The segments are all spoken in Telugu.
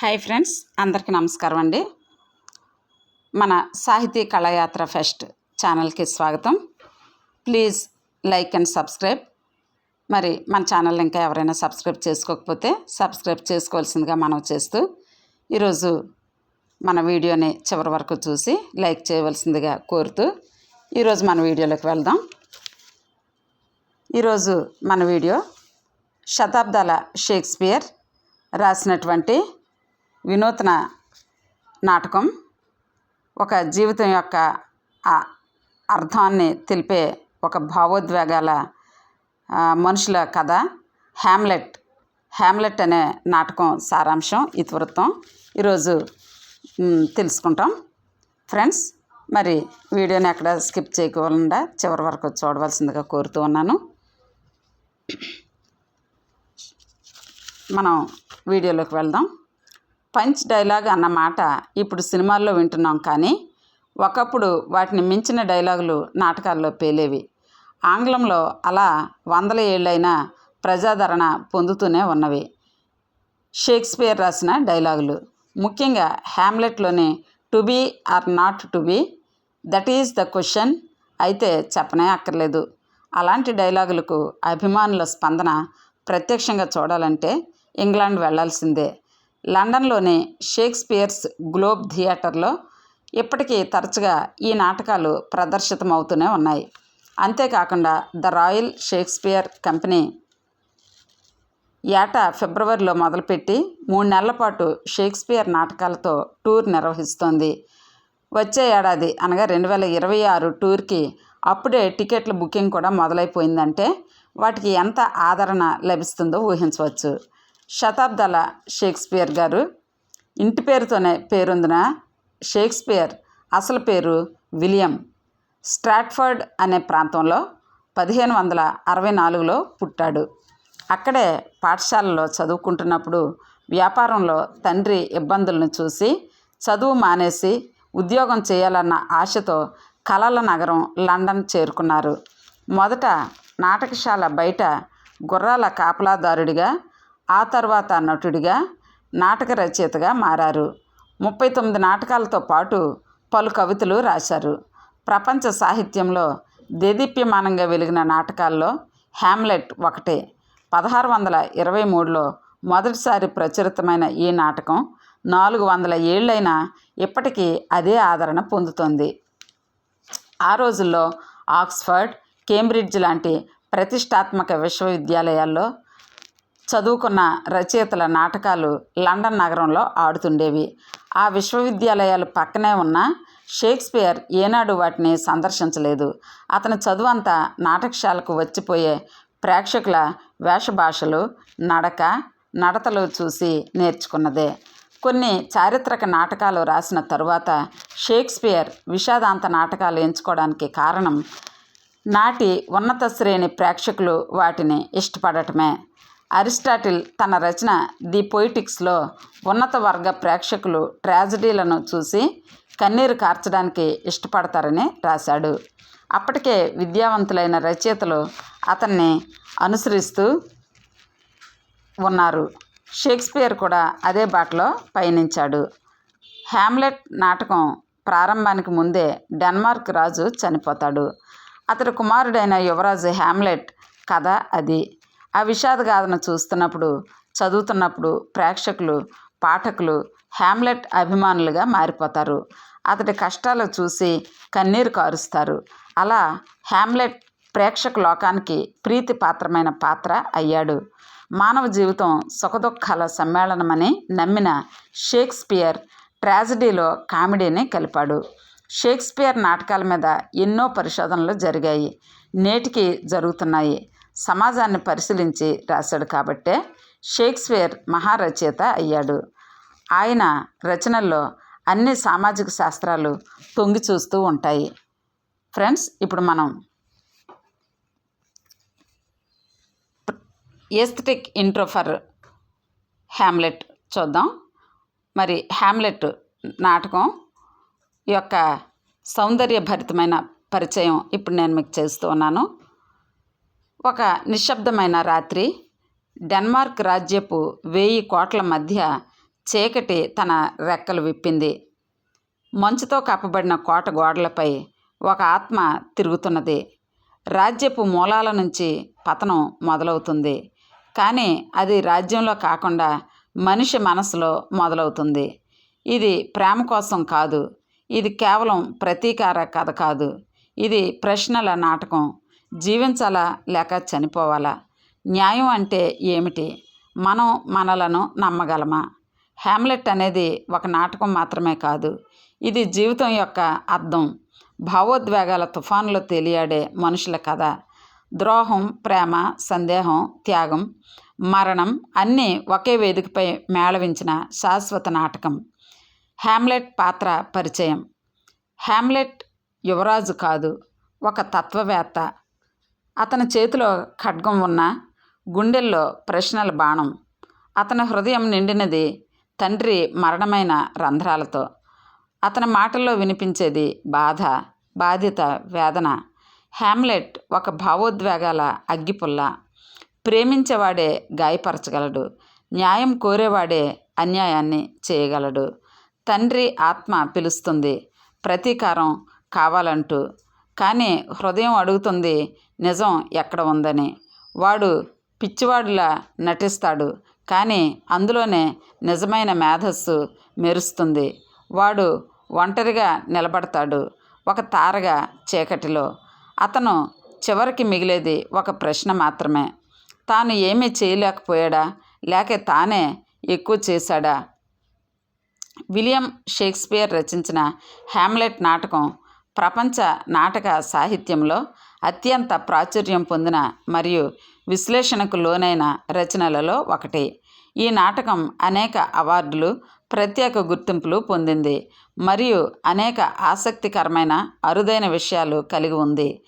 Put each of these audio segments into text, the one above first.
హాయ్ ఫ్రెండ్స్ అందరికీ నమస్కారం అండి. మన సాహితీ కళాయాత్ర ఫెస్ట్ ఛానల్కి స్వాగతం. Please like and subscribe. మరి మన ఛానల్ ఇంకా ఎవరైనా సబ్స్క్రైబ్ చేసుకోకపోతే సబ్స్క్రైబ్ చేసుకోవాల్సిందిగా మనం చేస్తూ ఈరోజు మన వీడియోని చివరి వరకు చూసి లైక్ చేయవలసిందిగా కోరుతూ ఈరోజు మన వీడియోలోకి వెళ్దాం. ఈరోజు మన వీడియో శతాబ్దాల షేక్స్పియర్ రాసినటువంటి వినూత్న నాటకం ఒక జీవితం యొక్క అర్థాన్ని తెలిపే ఒక భావోద్వేగాల మనుషుల కథ. హ్యామ్లెట్ హ్యామ్లెట్ అనే నాటకం సారాంశం ఇతివృత్తం. ఈరోజు తెలుసుకుంటాం. ఫ్రెండ్స్ మరి వీడియోని ఎక్కడ స్కిప్ చేయకుండా చివరి వరకు చూడవలసిందిగా కోరుతూ ఉన్నాను. మనం వీడియోలోకి వెళ్దాం. పంచ్ డైలాగ్ అన్న మాట ఇప్పుడు సినిమాల్లో వింటున్నాం కానీ ఒకప్పుడు వాటిని మించిన డైలాగులు నాటకాల్లో పేలేవి. ఆంగ్లంలో అలా వందల ఏళ్ళైనా ప్రజాదరణ పొందుతూనే ఉన్నవి. షేక్స్పియర్ రాసిన డైలాగులు. ముఖ్యంగా హ్యామ్లెట్లోని to be or not to be that is the question అయితే చెప్పనే అక్కర్లేదు. అలాంటి డైలాగులకు అభిమానుల స్పందన ప్రత్యక్షంగా చూడాలంటే ఇంగ్లాండ్ వెళ్ళాల్సిందే లండన్లోని షేక్స్పియర్స్ గ్లోబ్ థియేటర్లో ఇప్పటికీ తరచుగా ఈ నాటకాలు ప్రదర్శితమవుతూనే ఉన్నాయి. అంతేకాకుండా ద రాయల్ షేక్స్పియర్ కంపెనీ ఏటా ఫిబ్రవరిలో మొదలుపెట్టి మూడు నెలల పాటు షేక్స్పియర్ నాటకాలతో టూర్ నిర్వహిస్తోంది. వచ్చే ఏడాది అనగా రెండు వేల ఇరవై ఆరు టూర్కి అప్పుడే టికెట్ల బుకింగ్ కూడా మొదలైపోయిందంటే వాటికి ఎంత ఆదరణ లభిస్తుందో ఊహించవచ్చు. శతాబ్దాల షేక్స్పియర్ గారు. ఇంటి పేరుతోనే పేరొందిన షేక్స్పియర్ అసలు పేరు విలియం స్ట్రాట్ఫర్డ్ అనే ప్రాంతంలో పదిహేను వందల అరవై నాలుగులో పుట్టాడు. అక్కడే పాఠశాలలో చదువుకుంటున్నప్పుడు వ్యాపారంలో తండ్రి ఇబ్బందులను చూసి చదువు మానేసి ఉద్యోగం చేయాలన్న ఆశతో కలల నగరం లండన్ చేరుకున్నారు. మొదట నాటకశాల బయట గుర్రాల కాపలాదారుడిగా ఆ తర్వాత నటుడిగా నాటక రచయితగా మారారు. ముప్పై తొమ్మిది నాటకాలతో పాటు పలు కవితలు రాశారు. ప్రపంచ సాహిత్యంలో దేదీప్యమానంగా వెలిగిన నాటకాల్లో హ్యామ్లెట్ ఒకటే. పదహారు వందల ఇరవై మూడులో మొదటిసారి ప్రచురితమైన ఈ నాటకం నాలుగు వందల ఏళ్ళైనా ఇప్పటికీ అదే ఆదరణ పొందుతోంది. ఆ రోజుల్లో ఆక్స్ఫర్డ్ కేంబ్రిడ్జ్ లాంటి ప్రతిష్టాత్మక విశ్వవిద్యాలయాల్లో చదువుకున్న రచయితల నాటకాలు లండన్ నగరంలో ఆడుతుండేవి. ఆ విశ్వవిద్యాలయాలు పక్కనే ఉన్న షేక్స్పియర్ ఏనాడు వాటిని సందర్శించలేదు. అతని చదువు అంతా నాటకశాలకు వచ్చిపోయే ప్రేక్షకుల వేషభాషలు నడక నడతలు చూసి నేర్చుకున్నదే. కొన్ని చారిత్రక నాటకాలు రాసిన తరువాత షేక్స్పియర్ విషాదాంత నాటకాలు ఎంచుకోవడానికి కారణం నాటి ఉన్నత శ్రేణి ప్రేక్షకులు వాటిని ఇష్టపడటమే. అరిస్టాటిల్ తన రచన ది పొయిటిక్స్లో ఉన్నత వర్గ ప్రేక్షకులు ట్రాజడీలను చూసి కన్నీరు కార్చడానికి ఇష్టపడతారని రాశాడు. అప్పటికే విద్యావంతులైన రచయితలు అతన్ని అనుసరిస్తూ ఉన్నారు. షేక్స్పియర్ కూడా అదే బాటలో పయనించాడు. హ్యామ్లెట్ నాటకం ప్రారంభానికి ముందే డెన్మార్క్ రాజు చనిపోతాడు. అతడి కుమారుడైన యువరాజు హ్యామ్లెట్ కథ అది. ఆ విషాదగాథను చూస్తున్నప్పుడు చదువుతున్నప్పుడు ప్రేక్షకులు పాఠకులు హ్యామ్లెట్ అభిమానులుగా మారిపోతారు. అతడి కష్టాలు చూసి కన్నీరు కారుస్తారు. అలా హ్యామ్లెట్ ప్రేక్షక లోకానికి ప్రీతి పాత్రమైన పాత్ర అయ్యాడు. మానవ జీవితం సుఖదుఖాల సమ్మేళనమని నమ్మిన షేక్స్పియర్ ట్రాజడీలో కామెడీని కలిపాడు. షేక్స్పియర్ నాటకాల మీద ఎన్నో పరిశోధనలు జరిగాయి. నేటికి జరుగుతున్నాయి. సమాజాన్ని పరిశీలించి రాశాడు కాబట్టే షేక్స్పియర్ మహారచయిత అయ్యాడు. ఆయన రచనల్లో అన్ని సామాజిక శాస్త్రాలు తొంగి చూస్తూ ఉంటాయి. ఫ్రెండ్స్ ఇప్పుడు మనం ఏస్థెటిక్ ఇంట్రో ఫర్ హ్యామ్లెట్ చూద్దాం. మరి హ్యామ్లెట్ నాటకం యొక్క సౌందర్యభరితమైన పరిచయం ఇప్పుడు నేను మీకు చేస్తూ ఉన్నాను. ఒక నిశ్శబ్దమైన రాత్రి డెన్మార్క్ రాజ్యపు వేయి కోట్ల మధ్య చీకటి తన రెక్కలు విప్పింది. మంచుతో కప్పబడిన కోట గోడలపై ఒక ఆత్మ తిరుగుతున్నది. రాజ్యపు మూలాల నుంచి పతనం మొదలవుతుంది. కానీ అది రాజ్యంలో కాకుండా మనిషి మనసులో మొదలవుతుంది. ఇది ప్రేమ కోసం కాదు. ఇది కేవలం ప్రతీకార కథ కాదు. ఇది ప్రశ్నల నాటకం. జీవించాలా లేక చనిపోవాలా? న్యాయం అంటే ఏమిటి? మనం మనలను నమ్మగలమా? హ్యామ్లెట్ అనేది ఒక నాటకం మాత్రమే కాదు. ఇది జీవితం యొక్క అర్థం. భావోద్వేగాల తుఫానులో తేలియాడే మనుషుల కథ. ద్రోహం ప్రేమ సందేహం త్యాగం మరణం అన్నీ ఒకే వేదికపై మేళవించిన శాశ్వత నాటకం. హ్యామ్లెట్ పాత్ర పరిచయం. హ్యామ్లెట్ యువరాజు కాదు ఒక తత్వవేత్త. అతని చేతిలో ఖడ్గం ఉన్న గుండెల్లో ప్రశ్నల బాణం. అతని హృదయం నిండినది తండ్రి మరణమైన రంధ్రాలతో. అతని మాటల్లో వినిపించేది బాధ బాధిత వేదన. హ్యామ్లెట్ ఒక భావోద్వేగాల అగ్గిపుల్ల. ప్రేమించేవాడే గాయపరచగలడు. న్యాయం కోరేవాడే అన్యాయాన్ని చేయగలడు. తండ్రి ఆత్మ పిలుస్తుంది ప్రతీకారం కావాలంటూ. కానీ హృదయం అడుగుతుంది నిజం ఎక్కడ ఉందని. వాడు పిచ్చివాడిలా నటిస్తాడు కానీ అందులోనే నిజమైన మేధస్సు మెరుస్తుంది. వాడు ఒంటరిగా నిలబడతాడు ఒక తారగా చీకటిలో. అతను చివరికి మిగిలేది ఒక ప్రశ్న మాత్రమే. తాను ఏమీ చేయలేకపోయాడా? లేక తానే ఎక్కువ చేశాడా? విలియం షేక్స్పియర్ రచించిన హ్యామ్లెట్ నాటకం ప్రపంచ నాటక సాహిత్యంలో అత్యంత ప్రాచుర్యం పొందిన మరియు విశ్లేషణకు లోనైన రచనలలో ఒకటి. ఈ నాటకం అనేక అవార్డులు ప్రత్యేక గుర్తింపులు పొందింది మరియు అనేక ఆసక్తికరమైన అరుదైన విషయాలు కలిగి ఉంది.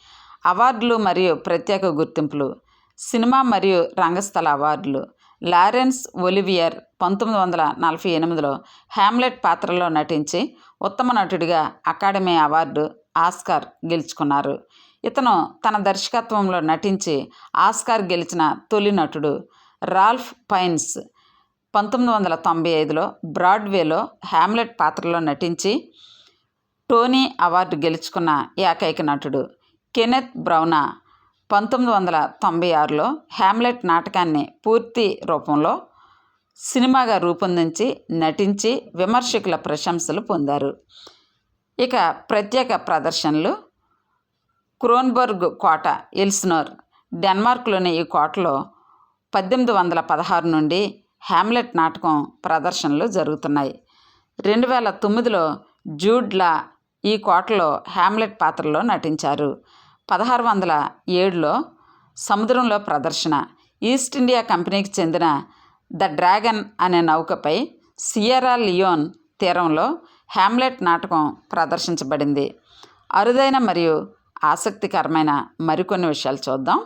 అవార్డులు మరియు ప్రత్యేక గుర్తింపులు సినిమా మరియు రంగస్థల అవార్డులు లారెన్స్ ఒలివియర్ పంతొమ్మిది వందల నలభై ఎనిమిదిలో హ్యామ్లెట్ పాత్రలో నటించి ఉత్తమ నటుడిగా అకాడమీ అవార్డు ఆస్కార్ గెలుచుకున్నారు. ఇతను తన దర్శకత్వంలో నటించి ఆస్కార్ గెలిచిన తొలి నటుడు రాల్ఫ్ పైన్స్ పంతొమ్మిది వందల తొంభై ఐదులో బ్రాడ్వేలో హ్యామ్లెట్ పాత్రలో నటించి టోనీ అవార్డు గెలుచుకున్న ఏకైక నటుడు కెనెత్ బ్రౌనా పంతొమ్మిది వందల తొంభై ఆరులో హ్యామ్లెట్ నాటకాన్ని పూర్తి రూపంలో సినిమాగా రూపొందించి నటించి విమర్శకుల ప్రశంసలు పొందారు. ఇక ప్రత్యేక ప్రదర్శనలు క్రోన్బర్గ్ కోట ఎల్స్నోర్ డెన్మార్క్లోని ఈ కోటలో పద్దెనిమిది వందల పదహారు నుండి హ్యామ్లెట్ నాటకం ప్రదర్శనలు జరుగుతున్నాయి. రెండు వేల తొమ్మిదిలో జూడ్లా ఈ కోటలో హ్యామ్లెట్ పాత్రలో నటించారు. పదహారు వందల ఏడులో సముద్రంలో ప్రదర్శన ఈస్ట్ ఇండియా కంపెనీకి చెందిన ద డ్రాగన్ అనే నౌకపై సియరా లియోన్ తీరంలో హ్యామ్లెట్ నాటకం ప్రదర్శించబడింది. అరుదైన మరియు ఆసక్తికరమైన మరికొన్ని విషయాలు చూద్దాం.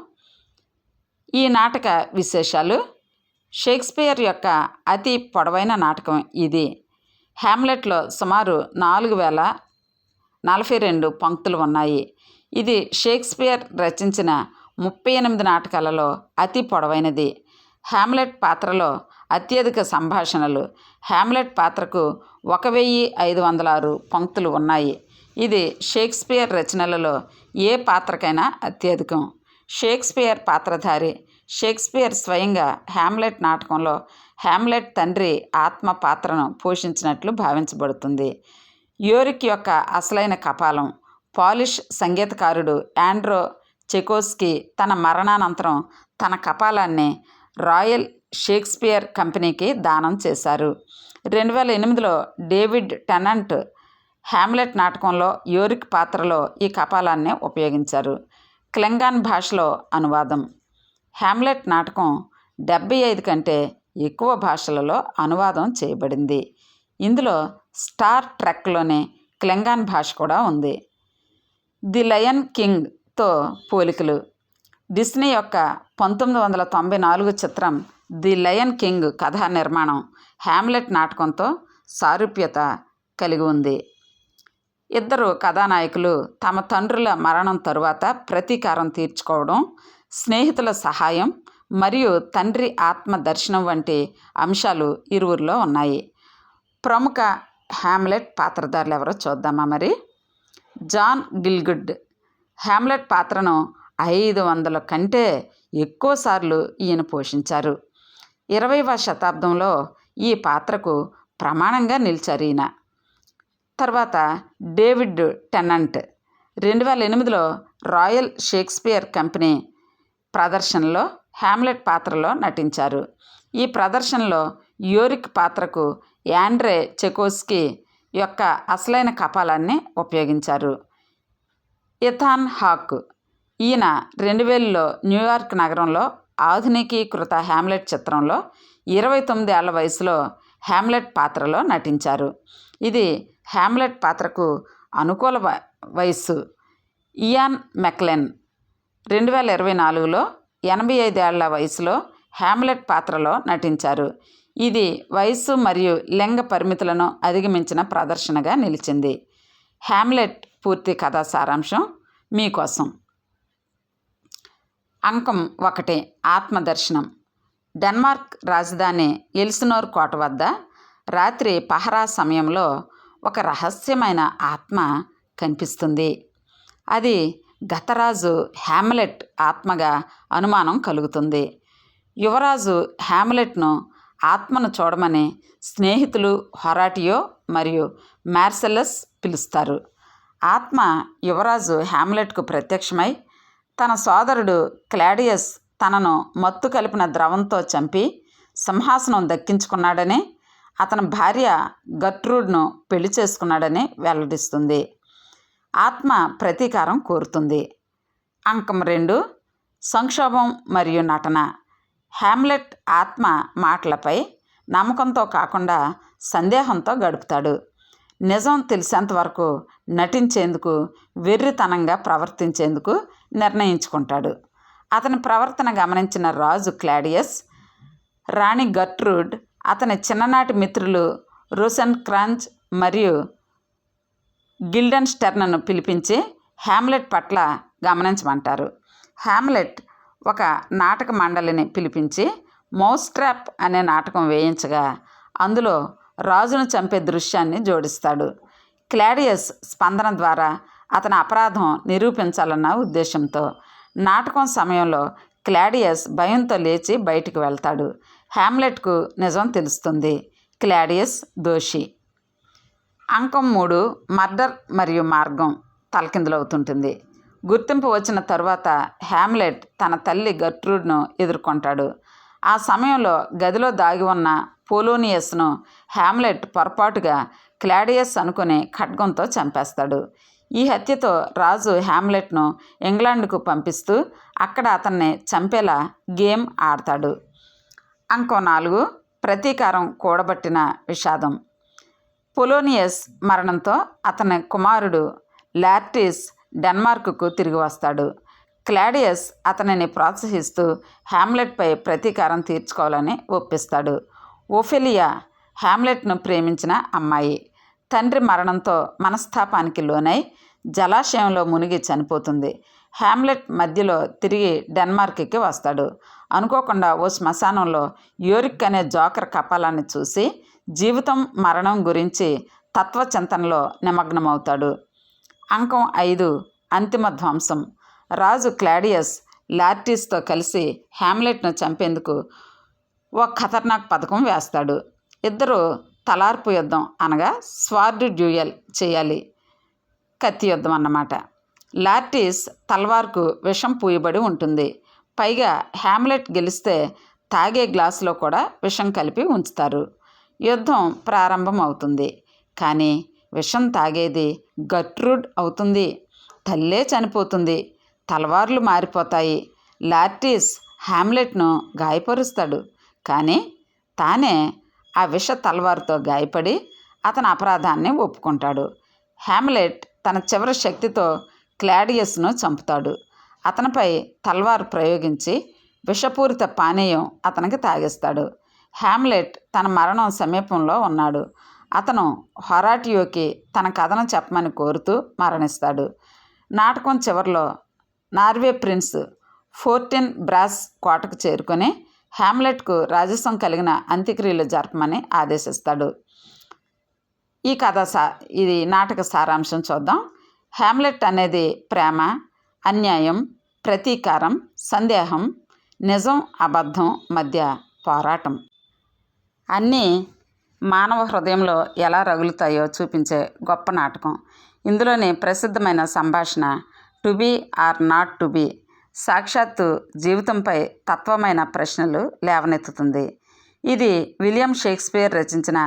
ఈ నాటక విశేషాలు. షేక్స్పియర్ యొక్క అతి పొడవైన నాటకం ఇది. హ్యామ్లెట్లో సుమారు నాలుగు వేల నలభై రెండు పంక్తులు ఉన్నాయి. ఇది షేక్స్పియర్ రచించిన ముప్పై ఎనిమిది నాటకాలలో అతి పొడవైనది. హ్యామ్లెట్ పాత్రలో అత్యధిక సంభాషణలు. హ్యామ్లెట్ పాత్రకు ఒక వెయ్యి ఐదు వందల ఆరు పంక్తులు ఉన్నాయి. ఇది షేక్స్పియర్ రచనలలో ఏ పాత్రకైనా అత్యధికం. షేక్స్పియర్ పాత్రధారి. షేక్స్పియర్ స్వయంగా హ్యామ్లెట్ నాటకంలో హ్యామ్లెట్ తండ్రి ఆత్మ పాత్రను పోషించినట్లు భావించబడుతుంది. యోరిక్ యొక్క అసలైన కపాలం. పాలిష్ సంగీతకారుడు ఆండ్రో చెకోస్కి తన మరణానంతరం తన కపాలాన్ని రాయల్ షేక్స్పియర్ కంపెనీకి దానం చేశారు. రెండు వేల ఎనిమిదిలో డేవిడ్ టెనెంట్ హ్యామ్లెట్ నాటకంలో యోరిక్ పాత్రలో ఈ కపాలాన్ని ఉపయోగించారు. క్లెంగాన్ భాషలో అనువాదం. హ్యామ్లెట్ నాటకం డెబ్బై ఐదు కంటే ఎక్కువ భాషలలో అనువాదం చేయబడింది. ఇందులో స్టార్ ట్రెక్లోని క్లెంగాన్ భాష కూడా ఉంది. ది లయన్ కింగ్తో పోలికలు. డిస్నీ యొక్క పంతొమ్మిది వందల తొంభై నాలుగు చిత్రం ది లయన్ కింగ్ కథా నిర్మాణం హ్యామ్లెట్ నాటకంతో సారూప్యత కలిగి ఉంది. ఇద్దరు కథానాయకులు తమ తండ్రుల మరణం తరువాత ప్రతీకారం తీర్చుకోవడం స్నేహితుల సహాయం మరియు తండ్రి ఆత్మ దర్శనం వంటి అంశాలు ఇరువురిలో ఉన్నాయి. ప్రముఖ హ్యామ్లెట్ పాత్రధారులు ఎవరో చూద్దామా మరి? జాన్ గిల్గుడ్. హ్యామ్లెట్ పాత్రను ఐదు వందల కంటే ఎక్కువసార్లు ఈయన పోషించారు. ఇరవైవ శతాబ్దంలో ఈ పాత్రకు ప్రమాణంగా నిలిచారు ఈయన. తర్వాత డేవిడ్ టెన్నెంట్. రెండు వేల ఎనిమిదిలో రాయల్ షేక్స్పియర్ కంపెనీ ప్రదర్శనలో హ్యామ్లెట్ పాత్రలో నటించారు. ఈ ప్రదర్శనలో యోరిక్ పాత్రకు యాండ్రే చెకోస్కి యొక్క అసలైన కపాలాన్ని ఉపయోగించారు. Ethan Hawke. ఈయన రెండు వేలలో న్యూయార్క్ నగరంలో ఆధునికీకృత హ్యామ్లెట్ చిత్రంలో ఇరవై తొమ్మిది ఏళ్ళ వయసులో హ్యామ్లెట్ పాత్రలో నటించారు. ఇది హ్యామ్లెట్ పాత్రకు అనుకూల వయస్సు ఇయాన్ మెక్లెన్. రెండు వేల ఇరవై నాలుగులో ఎనభై ఐదేళ్ళ వయసులో హ్యామ్లెట్ పాత్రలో నటించారు. ఇది వయస్సు మరియు లింగ పరిమితులను అధిగమించిన ప్రదర్శనగా నిలిచింది. హ్యామ్లెట్ పూర్తి కథా సారాంశం మీకోసం. అంకం ఒకటి ఆత్మదర్శనం. డెన్మార్క్ రాజధాని ఎల్సినోర్ కోట వద్ద రాత్రి పహరా సమయంలో ఒక రహస్యమైన ఆత్మ కనిపిస్తుంది. అది గతరాజు హ్యామ్లెట్ ఆత్మగా అనుమానం కలుగుతుంది. యువరాజు హ్యామ్లెట్ను ఆత్మను చూడమని స్నేహితులు హొరాటియో మరియు మార్సెలస్ పిలుస్తారు. ఆత్మ యువరాజు హ్యామ్లెట్కు ప్రత్యక్షమై తన సోదరుడు క్లాడియస్ తనను మత్తు కలిపిన ద్రవంతో చంపి సింహాసనం దక్కించుకున్నాడని అతని భార్య గట్రూడ్ను పెళ్ళి చేసుకున్నాడని వెల్లడిస్తుంది. ఆత్మ ప్రతీకారం కోరుతుంది. అంకం రెండు సంక్షోభం మరియు నటన. హ్యామ్లెట్ ఆత్మ మాటలపై నమ్మకంతో కాకుండా సందేహంతో గడుపుతాడు. నిజం తెలిసేంతవరకు నటించేందుకు వెర్రితనంగా ప్రవర్తించేందుకు నిర్ణయించుకుంటాడు. అతని ప్రవర్తన గమనించిన రాజు క్లాడియస్ రాణి గట్రూడ్ అతని చిన్ననాటి మిత్రులు రూసన్ క్రాంచ్ మరియు గిల్డన్ స్టెర్న్ను పిలిపించి హ్యామ్లెట్ పట్ల గమనించమంటారు. హ్యామ్లెట్ ఒక నాటక మండలిని పిలిపించి మౌస్ ట్రాప్ అనే నాటకం వేయించగా అందులో రాజును చంపే దృశ్యాన్ని జోడిస్తాడు. క్లాడియస్ స్పందన ద్వారా అతని అపరాధం నిరూపించాలన్న ఉద్దేశంతో నాటకం సమయంలో క్లాడియస్ భయంతో లేచి బయటికి వెళ్తాడు. హ్యామ్లెట్కు నిజం తెలుస్తుంది. క్లాడియస్ దోషి. అంకం మూడు మర్డర్ మరియు మార్గం తలకిందులవుతుంటుంది. గుర్తింపు వచ్చిన తరువాత హ్యామ్లెట్ తన తల్లి గర్ట్రూడ్ను ఎదుర్కొంటాడు. ఆ సమయంలో గదిలో దాగి ఉన్న పోలోనియస్ను హ్యామ్లెట్ పొరపాటుగా క్లాడియస్ అనుకుని ఖడ్గంతో చంపేస్తాడు. ఈ హత్యతో రాజు హ్యామ్లెట్ను ఇంగ్లాండ్కు పంపిస్తూ అక్కడ అతన్ని చంపేలా గేమ్ ఆడతాడు. అంకం నాలుగు ప్రతీకారం కూడబట్టిన విషాదం. పొలోనియస్ మరణంతో అతని కుమారుడు లార్టిస్ డెన్మార్క్కు తిరిగి వస్తాడు. క్లాడియస్ అతనిని ప్రోత్సహిస్తూ హ్యామ్లెట్పై ప్రతీకారం తీర్చుకోవాలని ఒప్పిస్తాడు. ఓఫెలియా హ్యామ్లెట్ను ప్రేమించిన అమ్మాయి. తండ్రి మరణంతో మనస్తాపానికి లోనై జలాశయంలో మునిగి చనిపోతుంది. హ్యామ్లెట్ మధ్యలో తిరిగి డెన్మార్క్కి వస్తాడు. అనుకోకుండా ఓ శ్మశానంలో యోరిక్ అనే జోకర్ కపాలాన్ని చూసి జీవితం మరణం గురించి తత్వచింతనలో నిమగ్నమవుతాడు. అంకం ఐదు అంతిమ ధ్వంసం. రాజు క్లాడియస్ లార్టిస్తో కలిసి హ్యామ్లెట్ను చంపేందుకు ఓ ఖతర్నాక్ పథకం వేస్తాడు. ఇద్దరు తలార్పు యుద్ధం అనగా స్వార్డ్ డ్యూయల్ చేయాలి. కత్తి యుద్ధం అన్నమాట. లార్టిస్ తల్వార్కు విషం పూయబడి ఉంటుంది. పైగా హ్యామ్లెట్ గెలిస్తే తాగే గ్లాసులో కూడా విషం కలిపి ఉంచుతారు. యుద్ధం ప్రారంభం అవుతుంది కానీ విషం తాగేది గట్రుడ్ అవుతుంది. తల్లే చనిపోతుంది. తలవార్లు మారిపోతాయి. లార్టిస్ హ్యామ్లెట్ను గాయపరుస్తాడు. కానీ తానే ఆ విష తలవారుతో గాయపడి అతని అపరాధాన్ని ఒప్పుకుంటాడు. హ్యామ్లెట్ తన చివరి శక్తితో క్లాడియస్ను చంపుతాడు. అతనిపై తల్వార్ ప్రయోగించి విషపూరిత పానీయం అతనికి తాగిస్తాడు. హ్యామ్లెట్ తన మరణం సమీపంలో ఉన్నాడు. అతను హొరాటియోకి తన కథను చెప్పమని కోరుతూ మరణిస్తాడు. నాటకం చివరిలో నార్వే ప్రిన్స్ ఫోర్టిన్ బ్రాస్ కోటకు చేరుకొని హ్యామ్లెట్కు రాజస్వం కలిగిన అంత్యక్రియలు జరపమని ఆదేశిస్తాడు. ఈ కథ సా ఇది నాటక సారాంశం చూద్దాం. హ్యామ్లెట్ అనేది ప్రేమ అన్యాయం ప్రతీకారం సందేహం నిజం అబద్ధం మధ్య పోరాటం. అన్నీ మానవ హృదయంలో ఎలా రగులుతాయో చూపించే గొప్ప నాటకం. ఇందులోని ప్రసిద్ధమైన సంభాషణ to be or not to be సాక్షాత్తు జీవితంపై తత్వమైన ప్రశ్నలు లేవనెత్తుతుంది. ఇది విలియం షేక్స్పియర్ రచించిన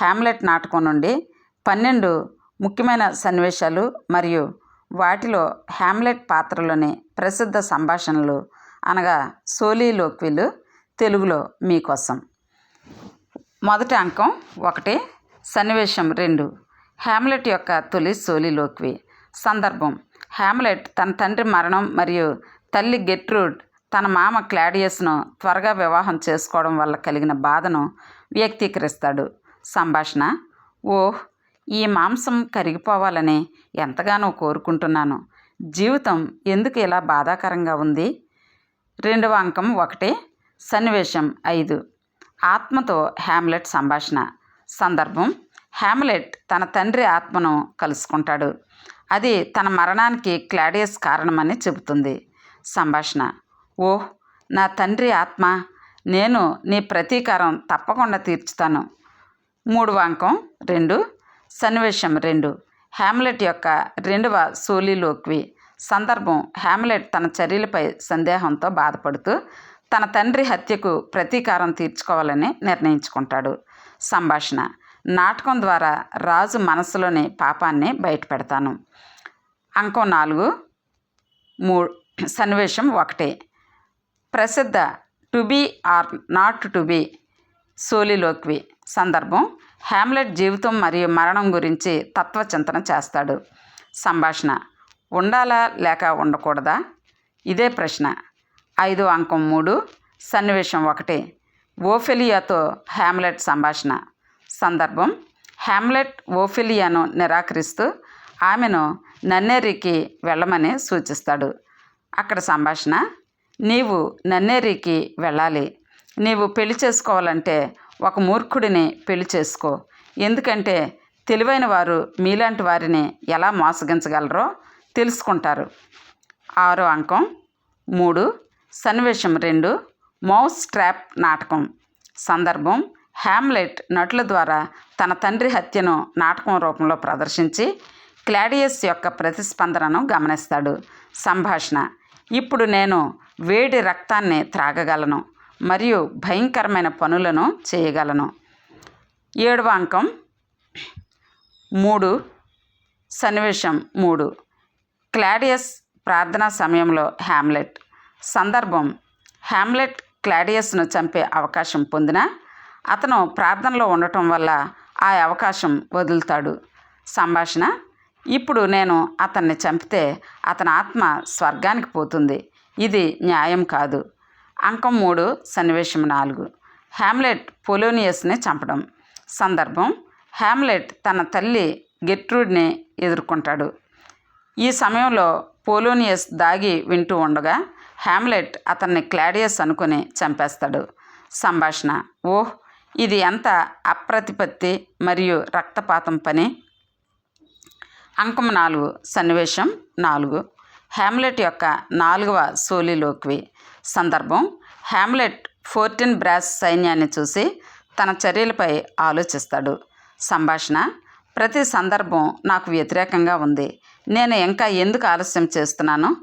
హ్యామ్లెట్ నాటకం నుండి పన్నెండు ముఖ్యమైన సన్నివేశాలు మరియు వాటిలో హ్యామ్లెట్ పాత్రలోని ప్రసిద్ధ సంభాషణలు అనగా సోలీలోక్విలు తెలుగులో మీకోసం మొదటి అంకం ఒకటి సన్నివేశం రెండు. హ్యామ్లెట్ యొక్క తొలి సోలీలోక్వి సందర్భం. హ్యామ్లెట్ తన తండ్రి మరణం మరియు తల్లి గెట్రూడ్ తన మామ క్లాడియస్ను త్వరగా వివాహం చేసుకోవడం వల్ల కలిగిన బాధను వ్యక్తీకరిస్తాడు. సంభాషణ. ఓహ్ ఈ మాంసం కరిగిపోవాలని ఎంతగానో కోరుకుంటున్నాను. జీవితం ఎందుకు ఇలా బాధాకరంగా ఉంది? రెండవ అంకం ఒకటి. సన్నివేశం ఐదు. ఆత్మతో హ్యామ్లెట్ సంభాషణ. సందర్భం హ్యామ్లెట్ తన తండ్రి ఆత్మను కలుసుకుంటాడు. అది తన మరణానికి క్లాడియస్ కారణమని చెబుతుంది. సంభాషణ. ఓహ్ నా తండ్రి ఆత్మ నేను నీ ప్రతీకారం తప్పకుండా తీర్చుతాను. మూడవ అంకం రెండు. సన్నివేశం రెండు. హ్యామ్లెట్ యొక్క రెండవ సోలిలోక్వి సందర్భం హ్యామ్లెట్ తన చర్యలపై సందేహంతో బాధపడుతూ తన తండ్రి హత్యకు ప్రతీకారం తీర్చుకోవాలని నిర్ణయించుకుంటాడు. సంభాషణ. నాటకం ద్వారా రాజు మనసులోని పాపాన్ని బయటపెడతాను. అంకం నాలుగు. మూ సన్నివేశం ఒకటి. ప్రసిద్ధ to be or not to be soliloquy సందర్భం హ్యామ్లెట్ జీవితం మరియు మరణం గురించి తత్వచింతన చేస్తాడు. సంభాషణ ఉండాలా లేక ఉండకూడదా? ఇదే ప్రశ్న. ఐదు అంకం మూడు సన్నివేశం ఒకటి. ఓఫెలియాతో హ్యామ్లెట్ సంభాషణ. సందర్భం హ్యామ్లెట్ ఓఫెలియాను నిరాకరిస్తూ ఆమెను నన్నేరికి వెళ్ళమని సూచిస్తాడు. అక్కడ సంభాషణ నీవు నన్నేరికి వెళ్ళాలి. నీవు పెళ్ళి చేసుకోవాలంటే ఒక మూర్ఖుడిని పెళ్ళి చేసుకో. ఎందుకంటే తెలివైన వారు మీలాంటి వారిని ఎలా మోసగించగలరో తెలుసుకుంటారు. ఆరో అంకం. మూడు. సన్నివేశం రెండు. మౌస్ ట్రాప్ నాటకం. సందర్భం. హ్యామ్లెట్ నటుల ద్వారా తన తండ్రి హత్యను నాటకం రూపంలో ప్రదర్శించి క్లాడియస్ యొక్క ప్రతిస్పందనను గమనిస్తాడు. సంభాషణ. ఇప్పుడు నేను వేడి రక్తాన్ని త్రాగగలను. మరియు భయంకరమైన పనులను చేయగలను. ఏడవ అంకం. మూడు. సన్నివేశం మూడు. క్లాడియస్ ప్రార్థనా సమయంలో హ్యామ్లెట్ సందర్భం. హ్యామ్లెట్ క్లాడియస్ను చంపే అవకాశం పొందిన అతను ప్రార్థనలో ఉండటం వల్ల ఆ అవకాశం వదులుతాడు. సంభాషణ. ఇప్పుడు నేను అతన్ని చంపితే అతని ఆత్మ స్వర్గానికి పోతుంది. ఇది న్యాయం కాదు. అంకం మూడు సన్నివేశం నాలుగు. హ్యామ్లెట్ పొలోనియస్ని చంపడం. సందర్భం హ్యామ్లెట్ తన తల్లి గెట్రూడ్ని ఎదుర్కొంటాడు. ఈ సమయంలో పోలోనియస్ దాగి వింటూ ఉండగా హ్యామ్లెట్ అతన్ని క్లాడియస్ అనుకుని చంపేస్తాడు. సంభాషణ ఓహ్ ఇది ఎంత అప్రతిపత్తి మరియు రక్తపాతం పని? అంకం నాలుగు సన్నివేశం నాలుగు. హ్యామ్లెట్ యొక్క నాలుగవ సోలిలోక్వి. సందర్భం. హ్యామ్లెట్ ఫోర్టీన్ బ్రాస్ సైన్యాన్ని చూసి తన చర్యలపై ఆలోచిస్తాడు. సంభాషణ ప్రతి సందర్భం నాకు వ్యతిరేకంగా ఉంది. నేను ఇంకా ఎందుకు ఆలస్యం చేస్తున్నాను?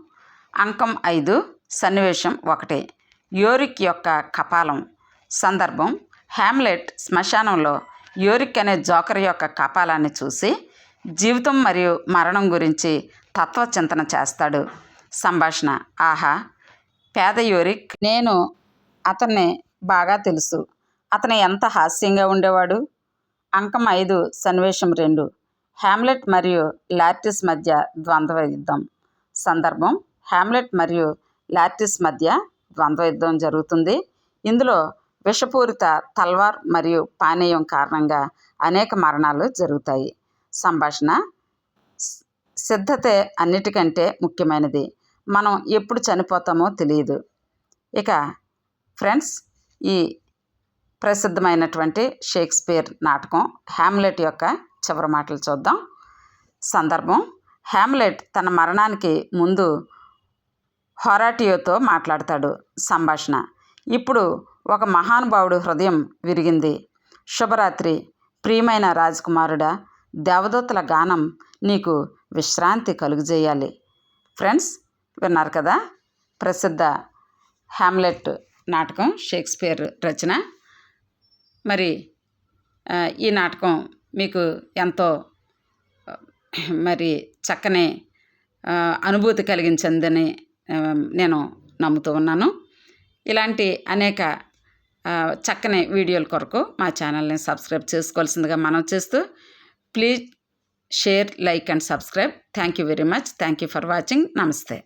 అంకం ఐదు సన్నివేశం ఒకటి. యోరిక్ యొక్క కపాలం. సందర్భం హ్యామ్లెట్ శ్మశానంలో యోరిక్ అనే జోకర్ యొక్క కపాలాన్ని చూసి జీవితం మరియు మరణం గురించి తత్వచింతన చేస్తాడు. సంభాషణ ఆహా పేద యూరిక్ నేను అతన్ని బాగా తెలుసు. అతను ఎంత హాస్యంగా ఉండేవాడు? అంకం ఐదు సన్నివేశం రెండు. హ్యామ్లెట్ మరియు లార్టిస్ మధ్య ద్వంద్వ యుద్ధం సందర్భం హ్యామ్లెట్ మరియు లార్టిస్ మధ్య ద్వంద్వ యుద్ధం జరుగుతుంది. ఇందులో విషపూరిత తల్వార్ మరియు పానీయం కారణంగా అనేక మరణాలు జరుగుతాయి. సంభాషణ సిద్ధతే అన్నిటికంటే ముఖ్యమైనది. మనం ఎప్పుడు చనిపోతామో తెలియదు. ఇక ఫ్రెండ్స్ ఈ ప్రసిద్ధమైనటువంటి షేక్స్పియర్ నాటకం హ్యామ్లెట్ యొక్క చివరి మాటలు చూద్దాం. సందర్భం హ్యామ్లెట్ తన మరణానికి ముందు హొరాటియోతో మాట్లాడతాడు సంభాషణ. ఇప్పుడు ఒక మహానుభావుడు హృదయం విరిగింది. శుభరాత్రి ప్రియమైన రాజకుమారుడా దేవదూతల గానం నీకు విశ్రాంతి కలుగజేయాలి. ఫ్రెండ్స్ విన్నారు కదా? ప్రసిద్ధ హ్యామ్లెట్ నాటకం షేక్స్పియర్ రచన. మరి ఈ నాటకం మీకు ఎంతో మరి చక్కని అనుభూతి కలిగించిందని నేను నమ్ముతూ ఉన్నాను. ఇలాంటి అనేక చక్కని వీడియోల కొరకు మా ఛానల్ని సబ్స్క్రైబ్ చేసుకోవాల్సిందిగా మనం చేస్తూ please share like and subscribe. Thank you very much. Thank you for watching. నమస్తే.